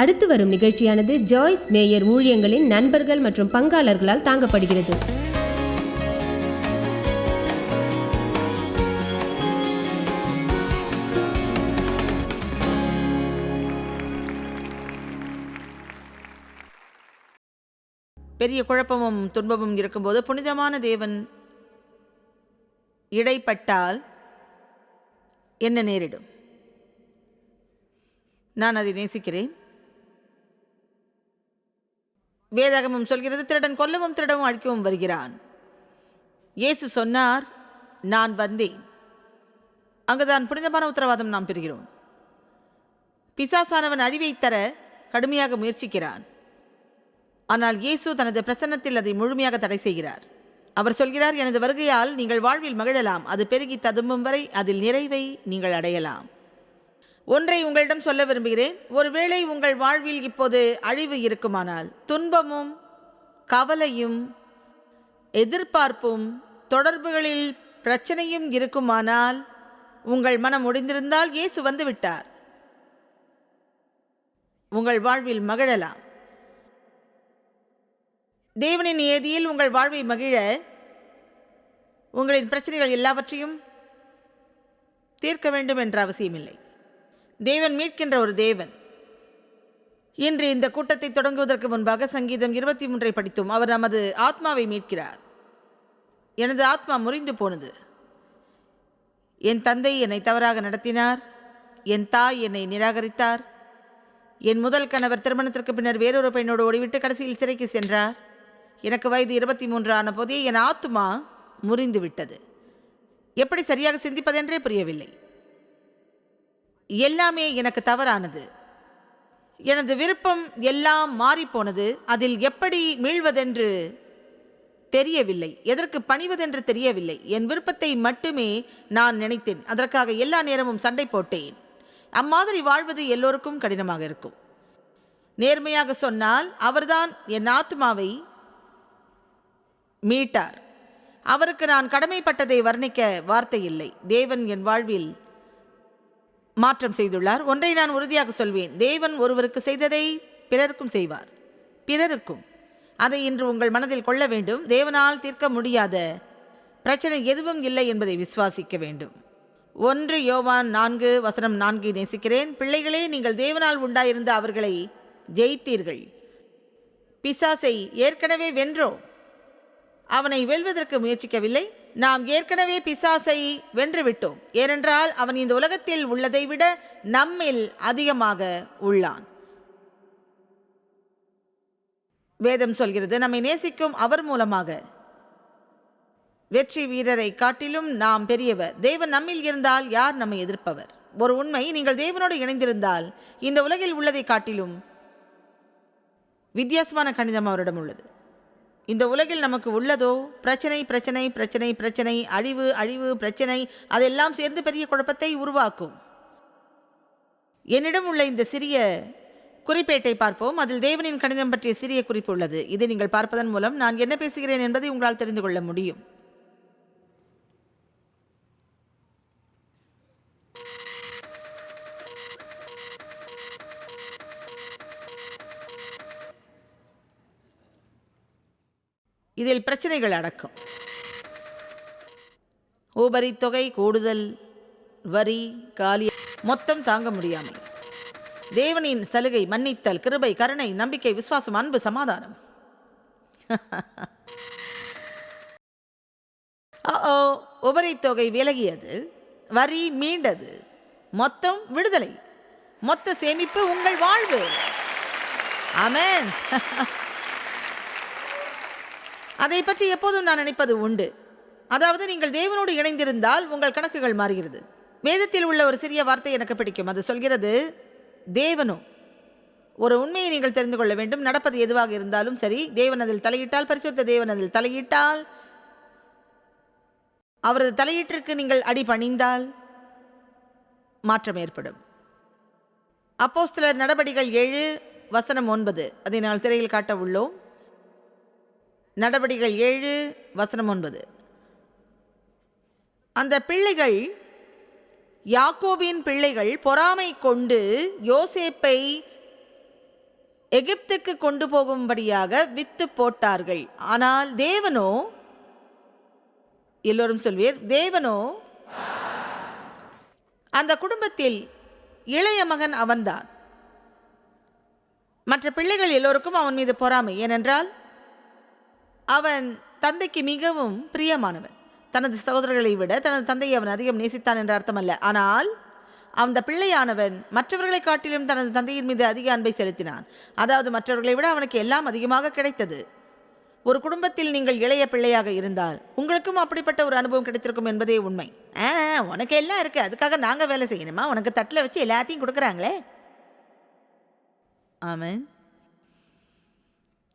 அடுத்து வரும் நிகழ்ச்சியானது ஜாய்ஸ் மேயர் ஊழியங்களின் நண்பர்கள் மற்றும் பங்காளர்களால் தாங்கப்படுகிறது. பெரிய குழப்பமும் துன்பமும் இருக்கும்போது புனிதமான தேவன் இடைப்பட்டால் என்ன நேரிடும்? நான் அதை நேசிக்கிறேன். வேதாகமம் சொல்கிறது திருடன் கொல்லவும் திருடவும் அழிக்கவும் வருகிறான். இயேசு சொன்னார் நான் வந்தேன். அங்குதான் புனிதமான உத்தரவாதம் நாம் பெறுகிறோம். பிசாசானவன் அழிவைத் தர கடுமையாக முயற்சிக்கிறான். ஆனால் இயேசு தனது பிரசன்னத்தில் அதை முழுமையாக தடை செய்கிறார். அவர் சொல்கிறார் எனது வருகையால் நீங்கள் வாழ்வில் மகிழலாம். அது பெருகி ததும்பும் வரை அதில் நிறைவை நீங்கள் அடையலாம். ஒன்றை உங்களிடம் சொல்ல விரும்புகிறேன். ஒருவேளை உங்கள் வாழ்வில் இப்போது அழிவு இருக்குமானால் துன்பமும் கவலையும் எதிர்பார்ப்பும் தொடர்புகளில் பிரச்சனையும் இருக்குமானால் உங்கள் மனம் முடிந்திருந்தால் இயேசு வந்து விட்டார். உங்கள் வாழ்வில் மகிழலாம். தேவனின் ஏதியில் உங்கள் வாழ்வை மகிழ உங்களின் பிரச்சனைகள் எல்லாவற்றையும் தீர்க்க வேண்டும் என்ற அவசியமில்லை. தேவன் மீட்கின்ற ஒரு தேவன். இன்று இந்த கூட்டத்தை தொடங்குவதற்கு முன்பாக சங்கீதம் இருபத்தி மூன்றை படித்தோம். அவர் நமது ஆத்மாவை மீட்கிறார். எனது ஆத்மா முறிந்து போனது. என் தந்தை என்னை தவறாக நடத்தினார். என் தாய் என்னை நிராகரித்தார். என் முதல் கணவர் திருமணத்திற்கு பின்னர் வேறொரு பெண்ணோடு ஓடிவிட்டு கடைசியில் சிறைக்கு சென்றார். எனக்கு வயது இருபத்தி மூன்று ஆன போதே என் ஆத்மா முறிந்து விட்டது எப்படி சரியாக சிந்திப்பதென்றே புரியவில்லை. எல்லாமே எனக்கு தவறானது. எனது விருப்பம் எல்லாம் மாறிப்போனது. அதில் எப்படி மீள்வதென்று தெரியவில்லை. எதற்கு பணிவதென்று தெரியவில்லை. என் விருப்பத்தை மட்டுமே நான் நினைத்தேன். அதற்காக எல்லா நேரமும் சண்டை போட்டேன். அம்மாதிரி வாழ்வது எல்லோருக்கும் கடினமாக இருக்கும். நேர்மையாக சொன்னால் அவர்தான் என் ஆத்மாவை மீட்டார். அவருக்கு நான் கடமைப்பட்டதை வர்ணிக்க வார்த்தை இல்லை. தேவன் என் வாழ்வில் மாற்றம் செய்துள்ளார். ஒன்றை நான் உறுதியாக சொல்வேன். தேவன் ஒருவருக்கு செய்ததை பிறருக்கும் செய்வார். பிறருக்கும். அதை இன்று உங்கள் மனதில் கொள்ள வேண்டும். தேவனால் தீர்க்க முடியாத பிரச்சனை எதுவும் இல்லை என்பதை விசுவாசிக்க வேண்டும். ஒன்று யோவான் நான்கு வசனம் நான்கு நேசிக்கிறேன். பிள்ளைகளே நீங்கள் தேவனால் உண்டாயிருந்த அவர்களை ஜெயித்தீர்கள். பிசாசை ஏற்கனவே வென்றோம். அவனை வெல்வதற்கு முயற்சிக்கவில்லை. நாம் ஏற்கனவே பிசாசை வென்றுவிட்டோம். ஏனென்றால் அவன் இந்த உலகத்தில் உள்ளதை விட நம்மில் அதிகமாக உள்ளான். வேதம் சொல்கிறது நம்மை நேசிக்கும் அவர் மூலமாக. வெற்றி வீரரை காட்டிலும் நாம் பெரியவர். தேவன் நம்மில் இருந்தால் யார் நம்மை எதிர்ப்பவர்? ஒரு உண்மை நீங்கள் தேவனோடு இணைந்திருந்தால் இந்த உலகில் உள்ளதை காட்டிலும் வித்தியாசமான கணிதம் அவரிடம் உள்ளது. இந்த உலகில் நமக்கு உள்ளதோ? பிரச்சனை பிரச்சனை பிரச்சனை பிரச்சனை அழிவு அழிவு பிரச்சனை அதெல்லாம் சேர்ந்து பெரிய குழப்பத்தை உருவாக்கும். என்னிடம் உள்ள இந்த சிறிய குறிப்பேட்டை பார்ப்போம். அதில் தேவனின் கணிதம் பற்றிய சிறிய குறிப்பு உள்ளது. இதை நீங்கள் பார்ப்பதன் மூலம் நான் என்ன பேசுகிறேன் என்பதை உங்களால் தெரிந்து கொள்ள முடியும். இதில் பிரச்சனைகள் அடக்கம். உபரி தொகை கூடுதல் வரி காலி மொத்தம் தாங்க முடியாமல். தேவனின் சலுகை மன்னித்தல் கிருபை கருணை நம்பிக்கை விசுவாசம் அன்பு சமாதானம். ஓ உபரி தொகை விலகியது வரி மீண்டது மொத்தம் விடுதலை மொத்த சேமிப்பு உங்கள் வாழ்வு. அமேன் அதை பற்றி எப்போதும் நான் நினைப்பது உண்டு. அதாவது நீங்கள் தேவனோடு இணைந்திருந்தால் உங்கள் கணக்குகள் மாறுகிறது. வேதத்தில் உள்ள ஒரு சிறிய வார்த்தை எனக்கு பிடிக்கும். அது சொல்கிறது தேவனோ ஒரு உண்மையை நீங்கள் தெரிந்து கொள்ள வேண்டும். நடப்பது எதுவாக இருந்தாலும் சரி தேவன் அதில் தலையிட்டால் பரிசுத்த தேவன் அதில் தலையிட்டால் அவரது தலையீட்டிற்கு நீங்கள் அடி பணிந்தால் மாற்றம் ஏற்படும். அப்போ சிலர் நடபடிகள் ஏழு வசனம் ஒன்பது. அதை நான் திரையில் காட்ட உள்ளோம். நடபடிகள் ஏழு வசனம் ஒன்பது. அந்த பிள்ளைகள் யாக்கோபின் பிள்ளைகள் பொறாமை கொண்டு யோசேப்பை எகிப்துக்கு கொண்டு போகும்படியாக வித்து போட்டார்கள். ஆனால் தேவனோ எல்லோரும் சொல்வீர் தேவனோ அந்த குடும்பத்தில் இளைய மகன் அவன்தான். மற்ற பிள்ளைகள் எல்லோருக்கும் அவன் மீது பொறாமை. ஏனென்றால் அவன் தந்தைக்கு மிகவும் பிரியமானவன். தனது சகோதரர்களை விட தனது தந்தையை அவன் அதிகம் நேசித்தான் என்ற அர்த்தமல்ல. ஆனால் அந்த பிள்ளையானவன் மற்றவர்களை காட்டிலும் தனது தந்தையின் மீது அதிக அன்பை செலுத்தினான். அதாவது மற்றவர்களை விட அவனுக்கு எல்லாம் அதிகமாக கிடைத்தது. ஒரு குடும்பத்தில் நீங்கள் இளைய பிள்ளையாக இருந்தால் உங்களுக்கும் அப்படிப்பட்ட ஒரு அனுபவம் கிடைத்திருக்கும் என்பதே உண்மை. ஆ உனக்கு எல்லாம் இருக்கு. அதுக்காக நாங்கள் வேலை செய்யணுமா? உனக்கு தட்டில் வச்சு எல்லாத்தையும் கொடுக்குறாங்களே? ஆமாம்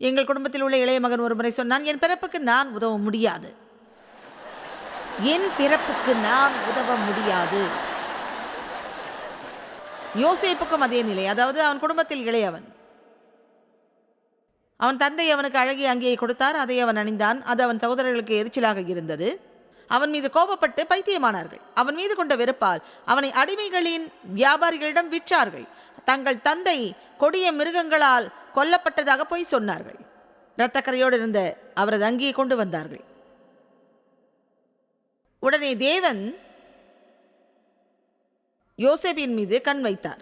எங்கள் குடும்பத்தில் உள்ள இளைய மகன் ஒரு முறை சொன்னான் என் பிறப்புக்கு நான் உதவ முடியாது. என் பிறப்புக்கு நான் உதவ முடியாது. யோசிப்புக்கும் அதே நிலை. அதாவது அவன் குடும்பத்தில் இளையவன். அவன் தந்தை அவனுக்கு அழகிய அங்கேயை கொடுத்தார். அதை அவன் அணிந்தான். அது அவன் சகோதரர்களுக்கு எரிச்சலாக இருந்தது. அவன் மீது கோபப்பட்டு பைத்தியமானார்கள். அவன் மீது கொண்ட வெறுப்பால் அவனை அடிமைகளின் வியாபாரிகளிடம் விற்றார்கள். தங்கள் தந்தை கொடிய மிருகங்களால் கொல்லப்பட்டதாக போய் சொன்னார்கள். இரத்தக்கரையோடு இருந்த அவரது அங்கியை கொண்டு வந்தார்கள். உடனே தேவன் யோசேபின் மீது கண் வைத்தார்.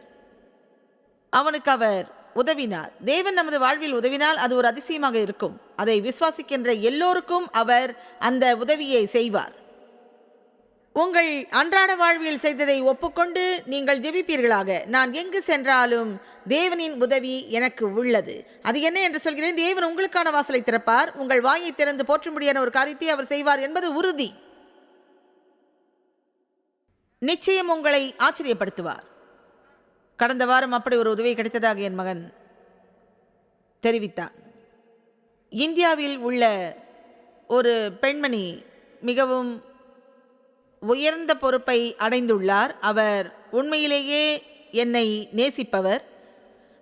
அவனுக்கு அவர் உதவினார். தேவன் நமது வாழ்வில் உதவினால் அது ஒரு அதிசயமாக இருக்கும். அதை விசுவாசிக்கின்ற எல்லோருக்கும் அவர் அந்த உதவியை செய்வார். உங்கள் அன்றாட வாழ்வில் செய்ததை ஒப்புக்கொண்டு நீங்கள் ஜெபிப்பீர்களாக. நான் எங்கு சென்றாலும் தேவனின் உதவி எனக்கு உள்ளது. அது என்ன என்று சொல்கிறேன். தேவன் உங்களுக்கான வாசலை திறப்பார். உங்கள் வாயை திறந்து போற்றும்படியான ஒரு காரியத்தை அவர் செய்வார் என்பது உறுதி. நிச்சயம் உங்களை ஆச்சரியப்படுத்துவார். கடந்த வாரம் அப்படி ஒரு உதவி கிடைத்ததாக என் மகன் தெரிவித்தான். இந்தியாவில் உள்ள ஒரு பெண்மணி மிகவும் உயர்ந்த பொறுப்பை அடைந்துள்ளார். அவர் உண்மையிலேயே என்னை நேசிப்பவர்.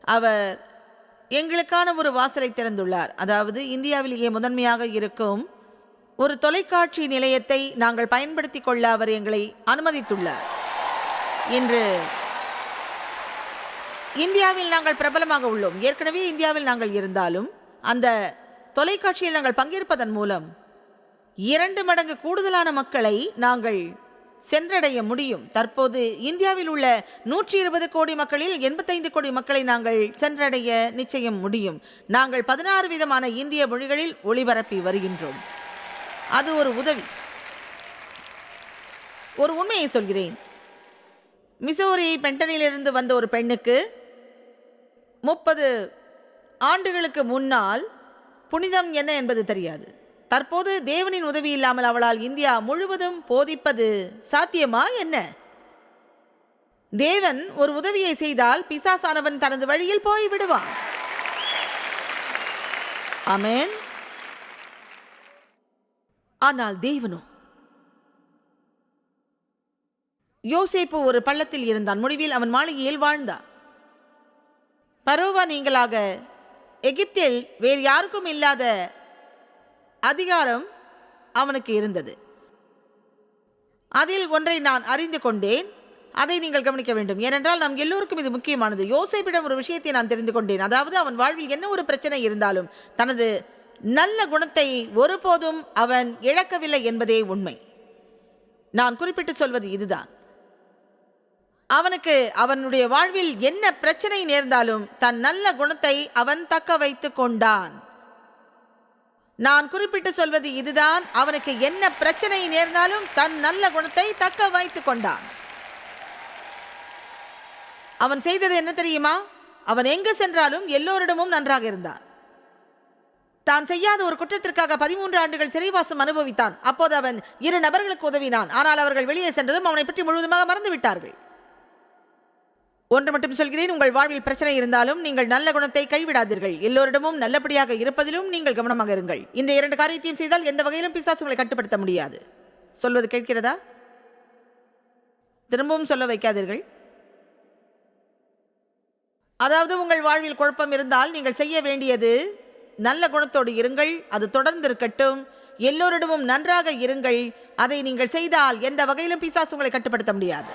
அவர் எங்களுக்கான ஒரு வாசலை திறந்துள்ளார். அதாவது இந்தியாவிலேயே முதன்மையாக இருக்கும் ஒரு தொலைக்காட்சி நிலையத்தை நாங்கள் பயன்படுத்தி கொள்ள அவர் எங்களை அனுமதித்துள்ளார். இன்று இந்தியாவில் நாங்கள் பிரபலமாக உள்ளோம். ஏற்கனவே இந்தியாவில் நாங்கள் இருந்தாலும் அந்த தொலைக்காட்சியில் நாங்கள் பங்கேற்பதன் மூலம் இரண்டு மடங்கு கூடுதலான மக்களை நாங்கள் சென்றடைய முடியும். தற்போது இந்தியாவில் உள்ள நூற்றி இருபது கோடி மக்களில் எண்பத்தைந்து கோடி மக்களை நாங்கள் சென்றடைய நிச்சயம் முடியும். நாங்கள் பதினாறு விதமான இந்திய மொழிகளில் ஒளிபரப்பி வருகின்றோம். அது ஒரு உதவி. ஒரு உண்மையை சொல்கிறேன். மிசோரி பென்டனிலிருந்து வந்த ஒரு பெண்ணுக்கு முப்பது ஆண்டுகளுக்கு முன்னால் புனிதம் என்ன என்பது தெரியாது. தற்போது தேவனின் உதவி இல்லாமல் அவளால் இந்தியா முழுவதும் போதிப்பது சாத்தியமா என்ன? தேவன் ஒரு உதவியை செய்தால் பிசாசானவன் தனது வழியில் போய் விடுவான். அமேன் ஆனால் தேவனோ? யோசேப்பு ஒரு பள்ளத்தில் இருந்தான். முடிவில் அவன் மாளிகையில் வாழ்ந்தான். பரோவா நீங்களாக எகிப்தில் வேறு யாருக்கும் இல்லாத அதிகாரம் அவனுக்கு இருந்தது. அதில் ஒன்றை நான் அறிந்து கொண்டேன். அதை நீங்கள் கவனிக்க வேண்டும். ஏனென்றால் நம் எல்லோருக்கும் இது முக்கியமானது. யோசைப்பிடம் ஒரு விஷயத்தை நான் தெரிந்து கொண்டேன். அதாவது அவன் வாழ்வில் என்ன ஒரு பிரச்சனை இருந்தாலும் தனது நல்ல குணத்தை ஒருபோதும் அவன் இழக்கவில்லை என்பதே உண்மை. நான் குறிப்பிட்டு சொல்வது இதுதான். அவனுக்கு அவனுடைய வாழ்வில் என்ன பிரச்சனை நேர்ந்தாலும் தன் நல்ல குணத்தை அவன் தக்க வைத்து கொண்டான். நான் குறிப்பிட்டு சொல்வது இதுதான். அவனுக்கு என்ன பிரச்சனை நேர்ந்தாலும் தன் நல்ல குணத்தை தக்க வைத்துக் கொண்டான். அவன் செய்தது என்ன தெரியுமா? அவன் எங்கு சென்றாலும் எல்லோரிடமும் நன்றாக இருந்தான். தான் செய்யாத ஒரு குற்றத்திற்காக பதிமூன்று ஆண்டுகள் சிறைவாசம் அனுபவித்தான். அப்போது அவன் இரு நபர்களுக்கு உதவினான். ஆனால் அவர்கள் வெளியே சென்றதும் அவனை பற்றி முழுவதுமாக மறந்துவிட்டார்கள். ஒன்று மட்டும் சொல்கிறேன் உங்கள் வாழ்வில் பிரச்சனை இருந்தாலும் நீங்கள் நல்ல குணத்தை கைவிடாதீர்கள். எல்லோரிடமும் நல்லபடியாக இருப்பதிலும் நீங்கள் கவனமாக இருங்கள். இந்த இரண்டு காரியத்தையும் செய்தால் எந்த வகையிலும் பிசாசுகளை கட்டுப்படுத்த முடியாது. சொல்வது கேட்கிறதா? திரும்பவும் சொல்ல வைக்காதீர்கள். அதாவது உங்கள் வாழ்வில் குழப்பம் இருந்தால் நீங்கள் செய்ய வேண்டியது நல்ல குணத்தோடு இருங்கள் அது தொடர்ந்து இருக்கட்டும். எல்லோரிடமும் நன்றாக இருங்கள். அதை நீங்கள் செய்தால் எந்த வகையிலும் பிசாசு உங்களை கட்டுப்படுத்த முடியாது.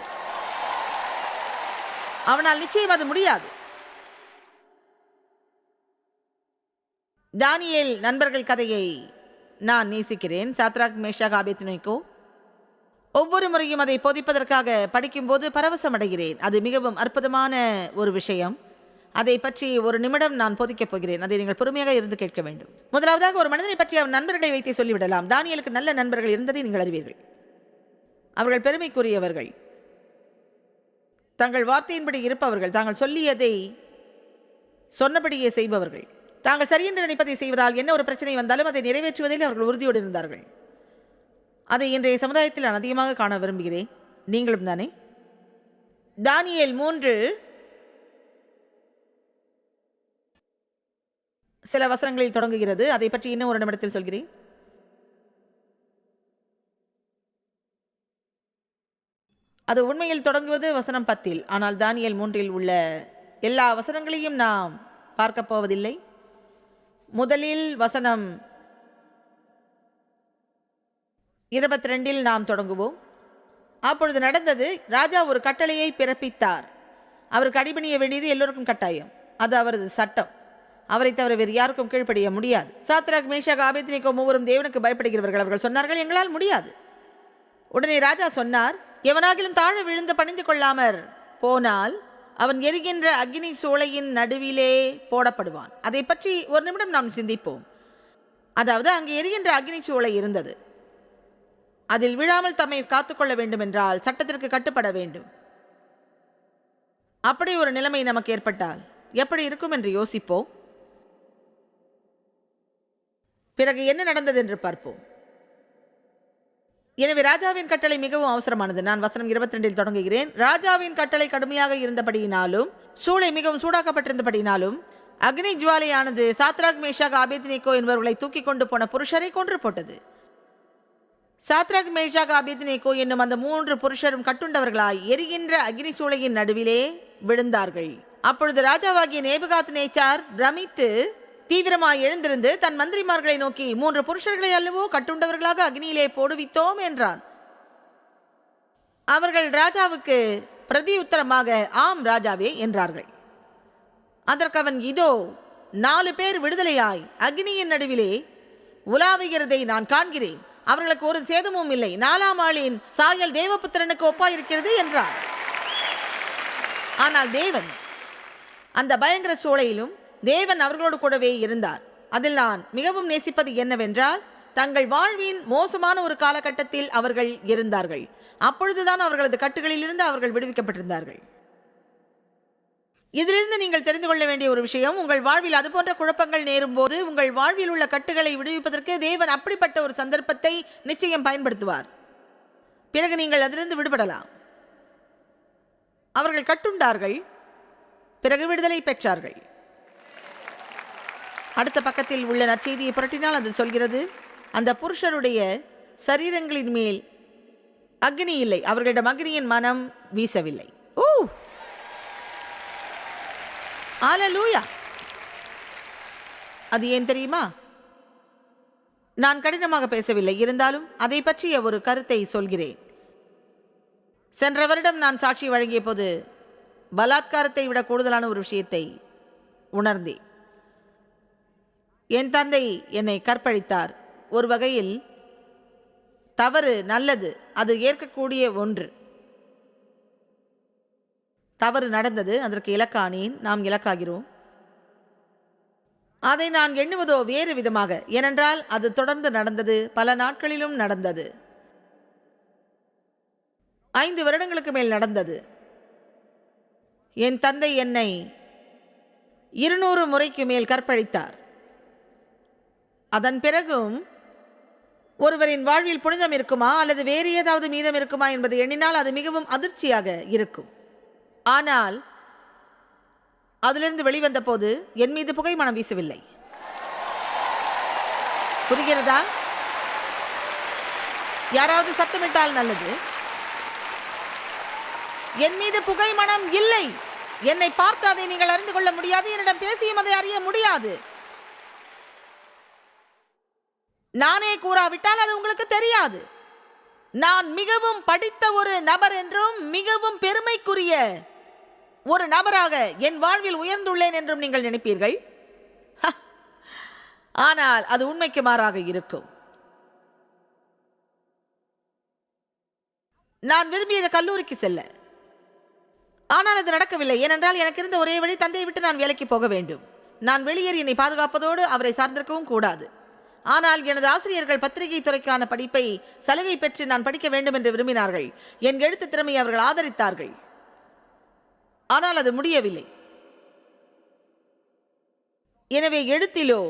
அவனால் நிச்சயம் அது முடியாது. தானியல் நண்பர்கள் கதையை நான் நேசிக்கிறேன். சாத்ராக் மேஷாக் ஆபேத்னோய்க்கோ ஒவ்வொரு முறையும் அதை போதிப்பதற்காக படிக்கும்போது பரவசம் அடைகிறேன். அது மிகவும் அற்புதமான ஒரு விஷயம். அதை பற்றி ஒரு நிமிடம் நான் போதிக்கப் போகிறேன். அதை நீங்கள் பொறுமையாக இருந்து கேட்க வேண்டும். முதலாவதாக ஒரு மனிதனை பற்றி அவன் நண்பர்களை வைத்தே சொல்லிவிடலாம். தானியலுக்கு நல்ல நண்பர்கள் இருந்ததை நீங்கள் அறிவீர்கள். அவர்கள் பெருமைக்குரியவர்கள். தங்கள் வார்த்தையின்படி இருப்பவர்கள் தாங்கள் சொல்லியதை சொன்னபடியே செய்பவர்கள். தாங்கள் சரியென்று நினைப்பதை செய்வதால் என்ன ஒரு பிரச்சனை வந்தாலும் அதை நிறைவேற்றுவதில் அவர்கள் உறுதியோடு இருந்தார்கள். அதை இன்றைய சமுதாயத்தில் நான் அதிகமாக காண விரும்புகிறேன். நீங்களும் தானே? தானியேல் மூன்று. சில வசனங்களில் தொடங்குகிறது. அதை பற்றி இன்னும் ஒரு நிமிடத்தில் சொல்கிறேன். அது உண்மையில் தொடங்குவது வசனம் பத்தில். ஆனால் தானியல் மூன்றில் உள்ள எல்லா வசனங்களையும் நாம் பார்க்கப் போவதில்லை. முதலில் வசனம் இருபத்தி ரெண்டில் நாம் தொடங்குவோம். அப்பொழுது நடந்தது ராஜா ஒரு கட்டளையை பிறப்பித்தார். அவருக்கு அடிபணிய வேண்டியது எல்லோருக்கும் கட்டாயம். அது அவரது சட்டம். அவரை தவிர வேறு யாருக்கும் கீழ்ப்படிய முடியாது. சாத்ராக் மேஷாக் ஆபேத்னிகோ மூவரும் தேவனுக்கு பயப்படுகிறவர்கள். அவர்கள் சொன்னார்கள் எங்களால் முடியாது. உடனே ராஜா சொன்னார் எவனாகிலும் தாழ விழுந்து பணிந்து கொள்ளாமற் போனால் அவன் எரிகின்ற அக்னி சோலையின் நடுவிலே போடப்படுவான். அதை பற்றி ஒரு நிமிடம் நாம் சிந்திப்போம். அதாவது அங்கே எரிகின்ற அக்னி சோலை இருந்தது. அதில் விழாமல் தம்மை காத்துக்கொள்ள வேண்டுமென்றால் சட்டத்திற்கு கட்டுப்பட வேண்டும். அப்படி ஒரு நிலைமை நமக்கு ஏற்பட்டால் எப்படி இருக்கும் என்று யோசிப்போம். பிறகு என்ன நடந்தது என்று பார்ப்போம். எனவே ராஜாவின் கட்டளை மிகவும் அவசரமானது. நான் வசனம் இருபத்தி ரெண்டில் தொடங்குகிறேன். ராஜாவின் கட்டளை கடுமையாக இருந்தபடியினாலும் சூளை மிகவும் சூடாக்கப்பட்டிருந்தபடியினாலும் அக்னி ஜுவாலையானது சாத்ராக் மேஷாக் ஆபேத்னிகோ என்பவர்களை தூக்கி கொண்டு போன புருஷரை கொன்று போட்டது. சாத்ராக் மேஷாக் ஆபேத்னிகோ என்னும் அந்த மூன்று புருஷரும் கட்டுண்டவர்களாய் எரிகின்ற அக்னி சூளையின் நடுவிலே விழுந்தார்கள். அப்பொழுது ராஜாவாகிய நேபுகாத் நேச்சார் பிரமித்து தீவிரமாய் எழுந்திருந்து தன் மந்திரிமார்களை நோக்கி மூன்று புருஷர்களை அல்லவோ கட்டுண்டவர்களாக அக்னியிலே போடுவித்தோம் என்றான். அவர்கள் ராஜாவுக்கு பிரதி உத்தரமாக ஆம் ராஜாவே என்றார்கள். அதற்கு அவன் இதோ நாலு பேர் விடுதலையாய் அக்னியின் நடுவிலே உலாவுகிறதை நான் காண்கிறேன். அவர்களுக்கு ஒரு சேதமும் இல்லை. நாலாம் ஆளின் சாயல் தேவபுத்திரனுக்கு ஒப்பாயிருக்கிறது என்றார் ஆனால் தேவன் அந்த பயங்கர சூளையிலும் தேவன் அவர்களோடு கூடவே இருந்தார். அதில் நான் மிகவும் நேசிப்பது என்னவென்றால் தங்கள் வாழ்வின் மோசமான ஒரு காலகட்டத்தில் அவர்கள் இருந்தார்கள். அப்பொழுதுதான் அவர்களது கட்டுகளிலிருந்து அவர்கள் விடுவிக்கப்பட்டிருந்தார்கள். இதிலிருந்து நீங்கள் தெரிந்து கொள்ள வேண்டிய ஒரு விஷயம் உங்கள் வாழ்வில் அதுபோன்ற குழப்பங்கள் நேரும் போது உங்கள் வாழ்வில் உள்ள கட்டுகளை விடுவிப்பதற்கு தேவன் அப்படிப்பட்ட ஒரு சந்தர்ப்பத்தை நிச்சயம் பயன்படுத்துவார். பிறகு நீங்கள் அதிலிருந்து விடுபடலாம். அவர்கள் கட்டுண்டார்கள் பிறகு விடுதலை பெற்றார்கள். அடுத்த பக்கத்தில் உள்ள நற்செய்தியை புரட்டினால் அது சொல்கிறது அந்த புருஷருடைய சரீரங்களின் மேல் அக்னி இல்லை அவர்களிடம் அக்னியின் மனம் வீசவில்லை. ஓ! ஆலலூயா அது ஏன் தெரியுமா? நான் கடினமாக பேசவில்லை இருந்தாலும் அதை பற்றிய ஒரு கருத்தை சொல்கிறேன். சென்ற வருடம் நான் சாட்சி வழங்கிய போது பலாத்காரத்தை விட கூடுதலான ஒரு விஷயத்தை உணர்ந்தேன். என் தந்தை என்னை கற்பழித்தார். ஒரு வகையில் தவறு நல்லது அது ஏற்கக்கூடிய ஒன்று. தவறு நடந்தது அதற்கு இலக்கானேன் நாம் இலக்காகிறோம். அதை நான் எண்ணுவதோ வேறு விதமாக ஏனென்றால் அது தொடர்ந்து நடந்தது பல நாட்களிலும் நடந்தது. ஐந்து வருடங்களுக்கு மேல் நடந்தது. என் தந்தை என்னை இருநூறு முறைக்கு மேல் கற்பழித்தார். அதன் பிறகும் ஒருவரின் வாழ்வில் புனிதம் இருக்குமா அல்லது வேறு ஏதாவது மீதம் இருக்குமா என்பது எண்ணினால் அது மிகவும் அதிர்ச்சியாக இருக்கும். ஆனால் அதிலிருந்து வெளிவந்த போது என் மீது புகை மனம் வீசவில்லை. புரிகிறதா? யாராவது சத்தமிட்டால் நல்லது. என் மீது புகை மனம் இல்லை. என்னை பார்த்து அதை நீங்கள் அறிந்து கொள்ள முடியாது. என்னிடம் பேசியும் அதை அறிய முடியாது. நானே கூறாவிட்டால் அது உங்களுக்கு தெரியாது. நான் மிகவும் படித்த ஒரு நபர் என்றும் மிகவும் பெருமைக்குரிய ஒரு நபராக என் வாழ்வில் உயர்ந்துள்ளேன் என்றும் நீங்கள் நினைப்பீர்கள்? ஹ! ஆனால் அது உண்மைக்கு மாறாக இருக்கும். நான் விரும்பியது கல்லூரிக்கு செல்ல. ஆனால் அது நடக்கவில்லை. ஏனென்றால் எனக்கு இருந்த ஒரே வழி தந்தையை விட்டு நான் வேலைக்கு போக வேண்டும். நான் வெளியேறி என்னை பாதுகாப்பதோடு அவரை சார்ந்திருக்கவும் கூடாது. ஆனால் எனது ஆசிரியர்கள் பத்திரிகை துறைக்கான படிப்பை சலுகை பெற்று நான் படிக்க வேண்டும் என்று விரும்பினார்கள். என் எழுத்து திறமையை அவர்கள் ஆதரித்தார்கள். ஆனால் அது முடியவில்லை. எனவே எழுத்திலோ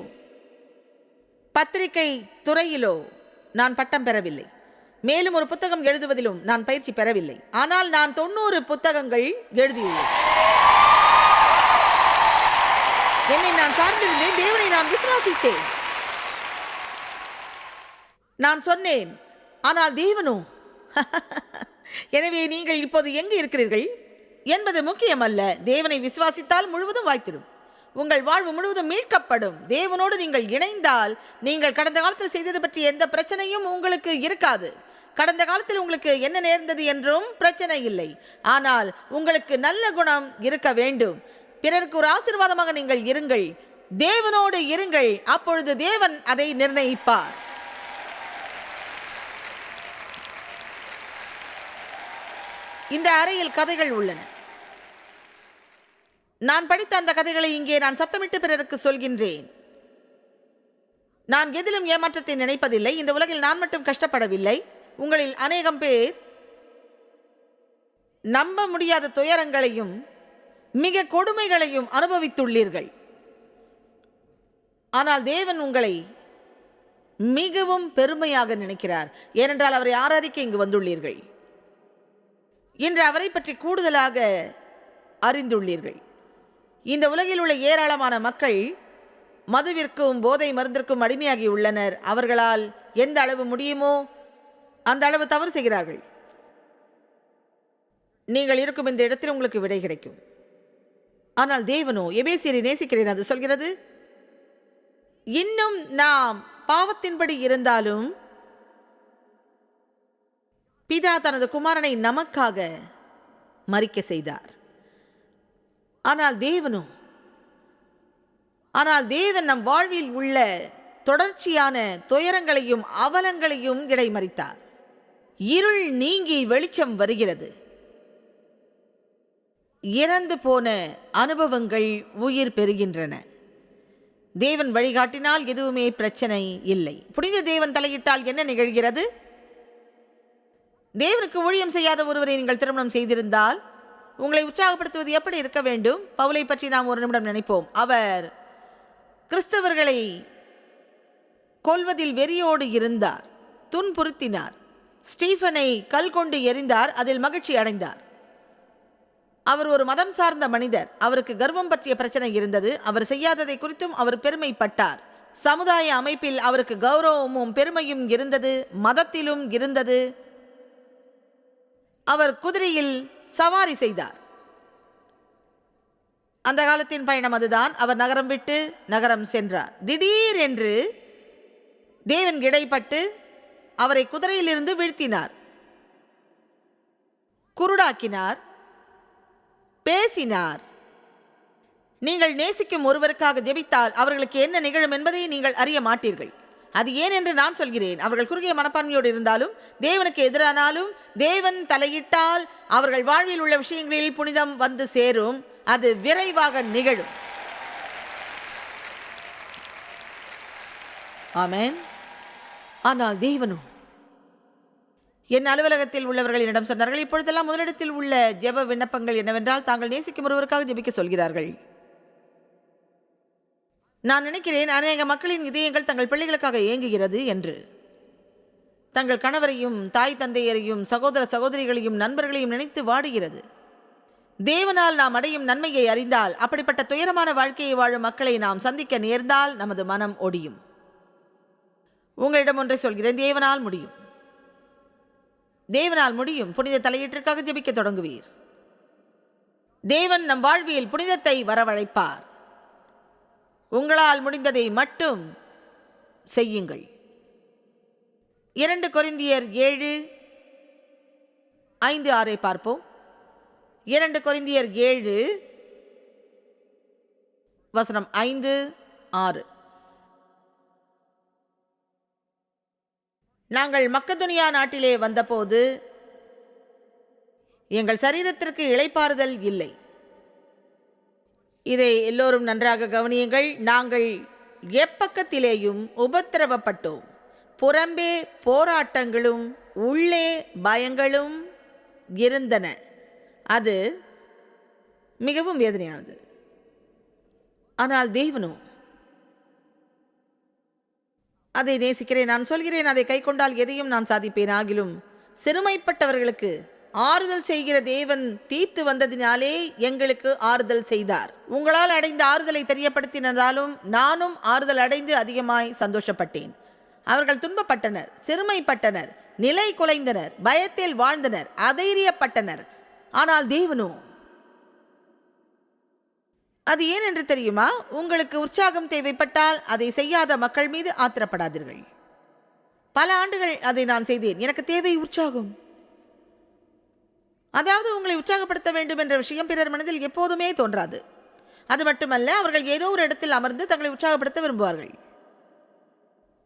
பத்திரிகை துறையிலோ நான் பட்டம் பெறவில்லை. மேலும் ஒரு புத்தகம் எழுதுவதிலும் நான் பயிற்சி பெறவில்லை. ஆனால் நான் தொண்ணூறு புத்தகங்கள் எழுதியுள்ளேன். என்னை நான் சார்ந்திருந்தேன். தேவனை நான் விசுவாசித்தேன். நான் சொன்னேன். ஆனால் தேவனோ? எனவே நீங்கள் இப்போது எங்கு இருக்கிறீர்கள்? என்பது முக்கியமல்ல. தேவனை விசுவாசித்தால் முழுவதும் வாய்த்திடும். உங்கள் வாழ்வு முழுவதும் மீட்கப்படும். தேவனோடு நீங்கள் இணைந்தால் நீங்கள் கடந்த காலத்தில் செய்தது பற்றி எந்த பிரச்சனையும் உங்களுக்கு இருக்காது. கடந்த காலத்தில் உங்களுக்கு என்ன நேர்ந்தது என்றும் பிரச்சனை இல்லை. ஆனால் உங்களுக்கு நல்ல குணம் இருக்க வேண்டும். பிறருக்கு ஒரு ஆசீர்வாதமாக நீங்கள் இருங்கள். தேவனோடு இருங்கள். அப்பொழுது தேவன் அதை நிர்ணயிப்பார். இந்த அறையில் கதைகள் உள்ளன. நான் படித்த அந்த கதைகளை இங்கே நான் சத்தமிட்டு பிறருக்கு சொல்கின்றேன். நான் எதிலும் ஏமாற்றத்தை நினைப்பதில்லை. இந்த உலகில் நான் மட்டும் கஷ்டப்படவில்லை. உங்களில் அநேகம் பேர் நம்ப முடியாத துயரங்களையும் மிக கொடுமைகளையும் அனுபவித்துள்ளீர்கள். ஆனால் தேவன் உங்களை மிகவும் பெருமையாக நினைக்கிறார். ஏனென்றால் அவரை ஆராதிக்க இங்கு வந்துள்ளீர்கள். இன்று அவரை பற்றி கூடுதலாக அறிந்துள்ளீர்கள். இந்த உலகில் உள்ள ஏராளமான மக்கள் மதுவிற்கும் போதை மருந்திற்கும் அடிமையாகி உள்ளனர். அவர்களால் எந்த அளவு முடியுமோ அந்த அளவு தவறு செய்கிறார்கள். நீங்கள் இருக்கும் இந்த இடத்தில் உங்களுக்கு விடை கிடைக்கும். ஆனால் தேவனோ எபேசியரை நேசிக்கிறேன் அது சொல்கிறது இன்னும் நாம் பாவத்தின்படி இருந்தாலும் பிதா தனது குமாரனை நமக்காக மறிக்க செய்தார். ஆனால் தேவனும் ஆனால் தேவன் நம் வாழ்வில் உள்ள தொடர்ச்சியான துயரங்களையும் அவலங்களையும் இடைமறித்தார் இருள் நீங்கி வெளிச்சம் வருகிறது. இறந்து போன அனுபவங்கள் உயிர் பெறுகின்றன. தேவன் வழிகாட்டினால் எதுவுமே பிரச்சனை இல்லை. புனித தேவன் தலையிட்டால் என்ன நிகழ்கிறது? தேவனுக்கு ஊழியம் செய்யாத ஒருவரை நீங்கள் திருமணம் செய்திருந்தால் உங்களை உற்சாகப்படுத்துவது எப்படி இருக்க வேண்டும்? பவுலை பற்றி நாம் ஒரு நிமிடம் நினைப்போம். அவர் கிறிஸ்தவர்களை கொல்வதில் வெறியோடு இருந்தார். துன்புறுத்தினார். ஸ்டீஃபனை கல் கொண்டு எறிந்தார். அதில் மகிழ்ச்சி அடைந்தார். அவர் ஒரு மதம் சார்ந்த மனிதர். அவருக்கு கர்வம் பற்றிய பிரச்சனை இருந்தது. அவர் செய்யாததை குறித்தும் அவர் பெருமைப்பட்டார். சமுதாய அமைப்பில் அவருக்கு கௌரவமும் பெருமையும் இருந்தது. மதத்திலும் இருந்தது. அவர் குதிரையில் சவாரி செய்தார். அந்த காலத்தின் பயணம் அதுதான். அவர் நகரம் விட்டு நகரம் சென்றார். திடீர் என்று தேவன் இடைப்பட்டு அவரை குதிரையிலிருந்து வீழ்த்தினார். குருடாக்கினார். பேசினார். நீங்கள் நேசிக்கும் ஒருவருக்காக ஜெபித்தால் அவர்களுக்கு என்ன நிகழும் என்பதை நீங்கள் அறிய மாட்டீர்கள். அது ஏன் என்று நான் சொல்கிறேன். அவர்கள் குறுகிய மனப்பான்மையோடு இருந்தாலும் தேவனுக்கு எதிரானாலும் தேவன் தலையிட்டால் அவர்கள் வாழ்வில் உள்ள விஷயங்களில் புனிதம் வந்து சேரும். அது விரைவாக நிகழும். ஆமேன். ஆனால் தேவனும் என் அலுவலகத்தில் உள்ளவர்கள் என்னிடம் சொன்னார்கள் இப்பொழுதெல்லாம் முதலிடத்தில் உள்ள ஜெப விண்ணப்பங்கள் என்னவென்றால் தாங்கள் நேசிக்கும் ஒருவருக்காக ஜெபிக்க சொல்கிறார்கள். நான் நினைக்கிறேன் அநேக மக்களின் இதயங்கள் தங்கள் பிள்ளைகளுக்காக இயங்குகிறது என்று. தங்கள் கணவரையும் தாய் தந்தையரையும் சகோதர சகோதரிகளையும் நண்பர்களையும் நினைத்து வாடுகிறது. தேவனால் நாம் அடையும் நன்மையை அறிந்தால் அப்படிப்பட்ட துயரமான வாழ்க்கையை வாழும் மக்களை நாம் சந்திக்க நேர்ந்தால் நமது மனம் ஒடியும். உங்களிடம் ஒன்றை சொல்கிறேன் தேவனால் முடியும். தேவனால் முடியும் புனித தலையீட்டிற்காக ஜெபிக்க தொடங்குவீர். தேவன் நம் வாழ்வியல் புனிதத்தை வரவழைப்பார். உங்களால் முடிந்ததை மட்டும் செய்யுங்கள். இரண்டு கொரிந்தியர் ஏழு ஐந்து ஆறை பார்ப்போம். இரண்டு கொரிந்தியர் ஏழு வசனம் ஐந்து ஆறு. நாங்கள் மக்கதுனியா நாட்டிலே வந்தபோது எங்கள் சரீரத்திற்கு இளைப்பாறுதல் இல்லை. இதை எல்லோரும் நன்றாக கவனியுங்கள். நாங்கள் எப்பக்கத்திலேயும் உபத்திரவப்பட்டோம். புறம்பே போராட்டங்களும் உள்ளே பயங்களும் இருந்தன. அது மிகவும் வேதனையானது. ஆனால் தேவனும் அதை நேசிக்கிறேன் நான் சொல்கிறேன் அதை கை கொண்டால் எதையும் நான் சாதிப்பேன். ஆகிலும் சிறுமைப்பட்டவர்களுக்கு ஆறுதல் செய்கிற தேவன் தீத்து வந்ததினாலே எங்களுக்கு ஆறுதல் செய்தார். உங்களால் அடைந்த ஆறுதலை தெரியப்படுத்தினதாலும் நானும் ஆறுதல் அடைந்து அதிகமாய் சந்தோஷப்பட்டேன். அவர்கள் துன்பப்பட்டனர் சிறுமைப்பட்டனர் நிலை குலைந்தனர் பயத்தில் வாழ்ந்தனர் அதைரியப்பட்டனர். ஆனால் தேவனோ? அது ஏன் என்று தெரியுமா? உங்களுக்கு உற்சாகம் தேவைப்பட்டால் அதை செய்யாத மக்கள் மீது ஆத்திரப்படாதீர்கள். பல ஆண்டுகள் அதை நான் செய்தேன். எனக்கு தேவை உற்சாகம். அதாவது உங்களை உற்சாகப்படுத்த வேண்டும் என்ற விஷயம் பிறர் மனதில் எப்போதுமே தோன்றாது. அது மட்டுமல்ல அவர்கள் ஏதோ ஒரு இடத்தில் அமர்ந்து தங்களை உற்சாகப்படுத்த விரும்புவார்கள்.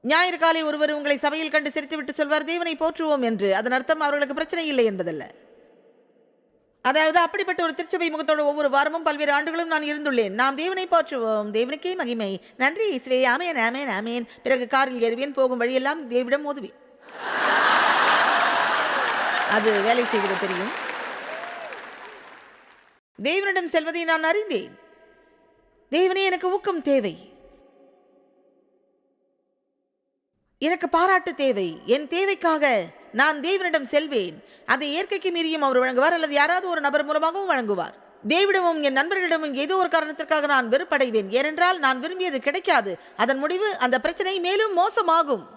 ஞாயிறு காலை ஒருவர் உங்களை சபையில் கண்டு சிரித்துவிட்டு சொல்வார் தேவனை போற்றுவோம் என்று. அதன் அர்த்தம் அவர்களுக்கு பிரச்சனை இல்லை என்பதல்ல. அதாவது அப்படிப்பட்ட ஒரு திருச்சபை முகத்தோடு ஒவ்வொரு வாரமும் பல்வேறு ஆண்டுகளும் நான் இருந்துள்ளேன். நாம் தேவனை போற்றுவோம் தேவனுக்கே மகிமை. நன்றி இஸ்வே ஆமேன் ஆமேன் ஆமேன். பிறகு காரில் ஏறுவேன் போகும் வழியெல்லாம் தேவிடம் மோதுவேன். அது வேலை செய்வது தெரியும். தேவனிடம் செல்வதை நான் அறிந்தேன். தேவனே எனக்கு ஊக்கம் தேவை. எனக்கு பாராட்டு தேவை. என் தேவைக்காக நான் தேவனிடம் செல்வேன். அதை இயற்கைக்கு மீறியும் அவர் வழங்குவார் அல்லது யாராவது ஒரு நபர் மூலமாகவும் வழங்குவார். தேவிடமும் என் நண்பர்களிடமும் ஏதோ ஒரு காரணத்திற்காக நான் வெறுப்படைவேன். ஏனென்றால் நான் விரும்பியது கிடைக்காது. அதன் முடிவு அந்த பிரச்சனை மேலும் மோசமாகும்.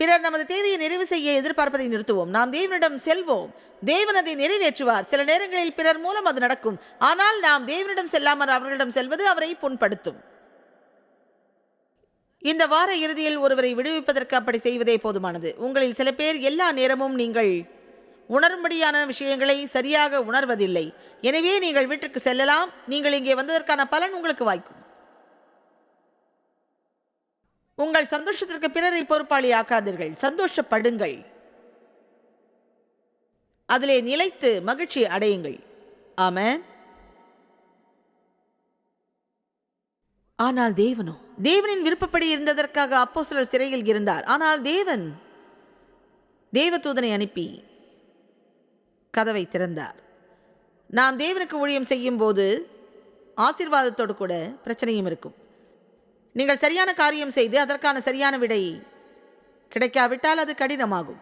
பிறர் நமது தேவையை நிறைவு செய்ய எதிர்பார்ப்பதை நிறுத்துவோம். நாம் தேவனிடம் செல்வோம். தேவன் அதை நிறைவேற்றுவார். சில நேரங்களில் பிறர் மூலம் அது நடக்கும். ஆனால் நாம் தேவனிடம் செல்லாமல் அவர்களிடம் செல்வது அவரை புண்படுத்தும். இந்த வார இறுதியில் ஒருவரை விடுவிப்பதற்கு அப்படி செய்வதே போதுமானது. உங்களில் சில பேர் எல்லா நேரமும் நீங்கள் உணரும்படியான விஷயங்களை சரியாக உணர்வதில்லை. எனவே நீங்கள் வீட்டிற்கு செல்லலாம். நீங்கள் இங்கே வந்ததற்கான பலன் உங்களுக்கு வாய்க்கும். உங்கள் சந்தோஷத்திற்கு பிறரை பொறுப்பாளி ஆக்காதீர்கள் சந்தோஷப்படுங்கள். அதிலே நிலைத்து மகிழ்ச்சி அடையுங்கள். ஆமென். ஆனால் தேவனோ? தேவனின் விருப்பப்படி இருந்ததற்காக அப்போ சிலர் சிறையில் இருந்தார். ஆனால் தேவன் தேவதூதனை அனுப்பி கதவை திறந்தார். நாம் தேவனுக்கு ஊழியம் செய்யும் போது ஆசீர்வாதத்தோடு கூட பிரச்சனையும் இருக்கும். நீங்கள் சரியான காரியம் செய்து அதற்கான சரியான விடை கிடைக்காவிட்டால் அது கடினமாகும்.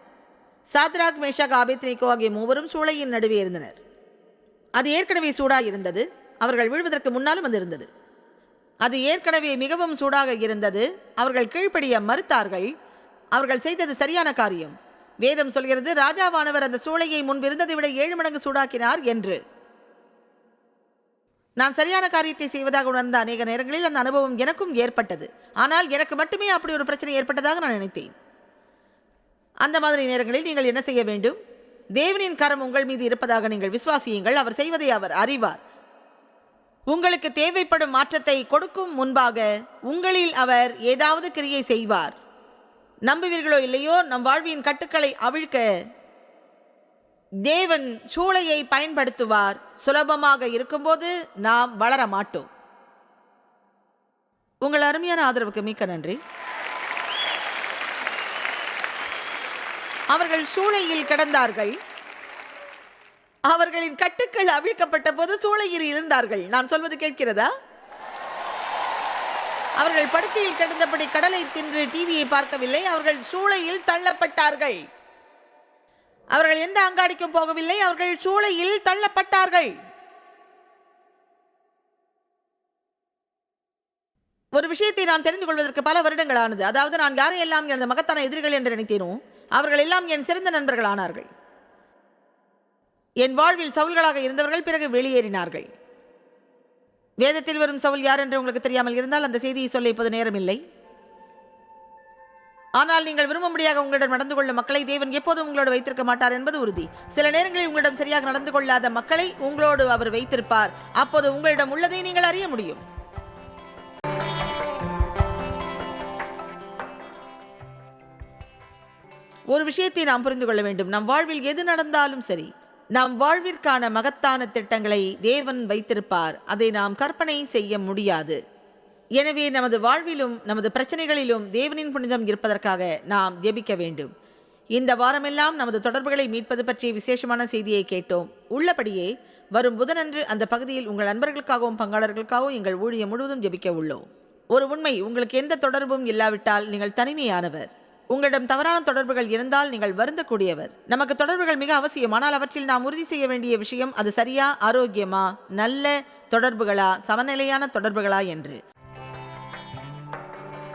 சாத்ராக் மேஷாக் ஆபேத்னிகோ ஆகிய மூவரும் சூளையின் நடுவே இருந்தனர். அது ஏற்கனவே சூடாக இருந்தது அவர்கள் விழுவதற்கு முன்னாலும் அது இருந்தது. அது ஏற்கனவே மிகவும் சூடாக இருந்தது. அவர்கள் கீழ்ப்படிய மறுத்தார்கள். அவர்கள் செய்தது சரியான காரியம். வேதம் சொல்கிறது ராஜாவானவர் அந்த சூளையை முன்பிருந்ததை விட ஏழு மடங்கு சூடாக்கினார் என்று. நான் சரியான காரியத்தை செய்வதாக உணர்ந்த அநேக நேரங்களில் அந்த அனுபவம் எனக்கும் ஏற்பட்டது. ஆனால் எனக்கு மட்டுமே அப்படி ஒரு பிரச்சனை ஏற்பட்டதாக நான் நினைத்தேன். அந்த மாதிரி நேரங்களில் நீங்கள் என்ன செய்ய வேண்டும்? தேவனின் கரம் உங்கள் மீது இருப்பதாக நீங்கள் விசுவாசியுங்கள். அவர் செய்வதை அவர் அறிவார். உங்களுக்கு தேவைப்படும் மாற்றத்தை கொடுக்கும் முன்பாக உங்களில் அவர் ஏதாவது கிரியை செய்வார். நம்புவீர்களோ இல்லையோ நம் வாழ்வின் கட்டுக்களை அவிழ்க்க தேவன் சூளையை பயன்படுத்துவார். சுலபமாக இருக்கும்போது நாம் வளர மாட்டோம். உங்கள் அருமையான ஆதரவுக்கு மிக்க நன்றி. அவர்கள் சூளையில் கிடந்தார்கள். அவர்களின் கட்டுக்கள் அவிழ்க்கப்பட்ட போது சூளையில் இருந்தார்கள். நான் சொல்வது கேட்கிறதா? அவர்கள் படுக்கையில் கிடந்தபடி கடலை தின்று டிவியை பார்க்கவில்லை. அவர்கள் சூளையில் தள்ளப்பட்டார்கள். அவர்கள் எந்த அங்காடிக்கும் போகவில்லை. அவர்கள் சூளையில் தள்ளப்பட்டார்கள். ஒரு விஷயத்தை நான் தெரிந்து கொள்வதற்கு பல வருடங்கள் ஆனது அதாவது நான் யாரையெல்லாம் எனது மகத்தான எதிரிகள் என்று நினைத்தேனோ அவர்கள் எல்லாம் என் சிறந்த நண்பர்கள் ஆனார்கள் என் வாழ்வில் சவுல்களாக இருந்தவர்கள் பிறகு வெளியேறினார்கள். வேதத்தில் வரும் சவுல் யார் என்று உங்களுக்கு தெரியாமல் இருந்தால் அந்த செய்தியை சொல்ல இப்போது நேரமில்லை. ஆனால் நீங்கள் விரும்பும்படியாக உங்களிடம் நடந்து கொள்ளும் மக்களை தேவன் எப்போதும் உங்களோடு வைத்திருக்க மாட்டார் என்பது உறுதி. சில நேரங்களில் உங்களிடம் சரியாக நடந்து கொள்ளாத மக்களை உங்களோடு அவர் வைத்திருப்பார். அப்போது உங்களிடம் உள்ளதை நீங்கள் அறிய முடியும். ஒரு விஷயத்தை நாம் புரிந்து கொள்ள வேண்டும். நம் வாழ்வில் எது நடந்தாலும் சரி நம் வாழ்விற்கான மகத்தான திட்டங்களை தேவன் வைத்திருப்பார். அதை நாம் கற்பனை செய்ய முடியாது. எனவே நமது வாழ்விலும் நமது பிரச்சனைகளிலும் தேவனின் புனிதம் இருப்பதற்காக நாம் ஜெபிக்க வேண்டும். இந்த வாரமெல்லாம் நமது தொடர்புகளை மீட்பது பற்றிய விசேஷமான செய்தியை கேட்டோம். உள்ளபடியே வரும் புதனன்று அந்த பகுதியில் உங்கள் நண்பர்களுக்காகவும் பங்காளர்களுக்காகவும் எங்கள் ஊழியம் முழுவதும் ஜெபிக்க உள்ளோம். ஒரு உண்மை உங்களுக்கு எந்த தொடர்பும் இல்லாவிட்டால் நீங்கள் தனிமையானவர். உங்களிடம் தவறான தொடர்புகள் இருந்தால் நீங்கள் வருந்தக்கூடியவர். நமக்கு தொடர்புகள் மிக அவசியம் ஆனால் அவற்றில் நாம் உறுதி செய்ய வேண்டிய விஷயம் அது சரியா ஆரோக்கியமா நல்ல தொடர்புகளா சமநிலையான தொடர்புகளா என்று.